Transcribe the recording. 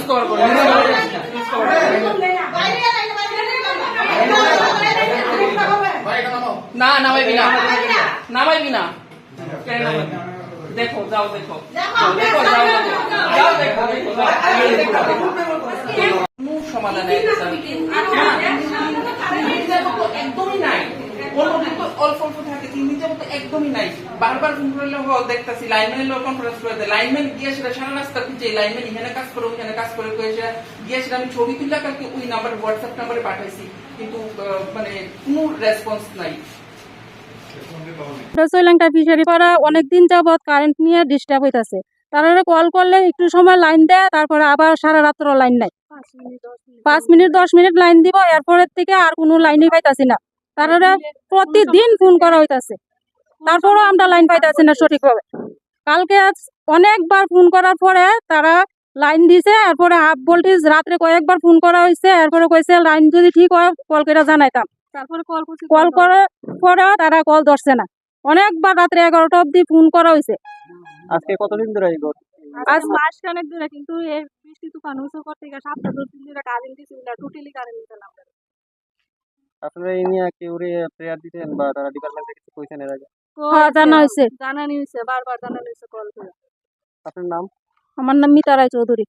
Cover cover. না নামাইবি না নামাইবি না দেখো যাও দেখো দেখো যাও যাও দেখো দেখো সমাধান একদমই নাই। বারবার ফোন করলে দেখতেছি লাইনম্যানের লোক কনফারেন্স করে দেয়। লাইনম্যান গিয়ে সেটা সারা রাস্তা খুঁজে লাইনম্যান এখানে কাজ করে ওইখানে কাজ করে কয়ে সেটা গিয়ে সেটা আমি ছবি তুলে কালকে ওই নাম্বার হোয়াটসঅ্যাপ নাম্বারে পাঠাইছি। কিন্তু মানে কোনো রেসপন্স নাই। শ্রীলঙ্কা ফিশারি পাড়া অনেকদিন যাবৎ কারেন্ট নিয়ে ডিস্টার্ব হইতাছে। তারা কল করলে একটু সময় লাইন দেয় তারপরে আবার সারা রাত্র লাইন নাই পাঁচ মিনিট দশ মিনিট। লাইন দিব এরপরের থেকে আর কোনো লাইনই পাইতাছি না। তারা প্রতিদিন ফোন করা হইতাছে। তারপরেও আমরা লাইন পাইতাছি না সঠিকভাবে। কালকে আজ অনেকবার ফোন করার পরে তারা লাইন দিছে এরপরে হাফ ভোল্টেজ রাত্রে কয়েকবার ফোন করা হয়েছে এরপরে কইছে লাইন যদি ঠিক হয় কল করে জানাইতাম। তারপরে কল কল করে পরে তারা কল ধরছে না। অনেকবার রাত্রে এগারোটা অবধি ফোন করা হয়েছে আজকে কতদিন ধরে এই আজ মাস খানেক ধরে কিন্তু এই বৃষ্টি তুফান হয়েছে করতে গিয়ে সপ্তাহ দশ দিন ধরে কারেন্ট দিছিল না টোটালি কারেন্ট দিতে না। আপনারা এই নিয়ে কেউ প্রেয়ার দিতেন বা তারা ডিপার্টমেন্ট থেকে কিছু কইছেন এর আগে? হ্যাঁ জানা হয়েছে জানানি হয়েছে বারবার জানানি হয়েছে কল করে। আপনার নাম? আমার নাম মিতা রায় চৌধুরী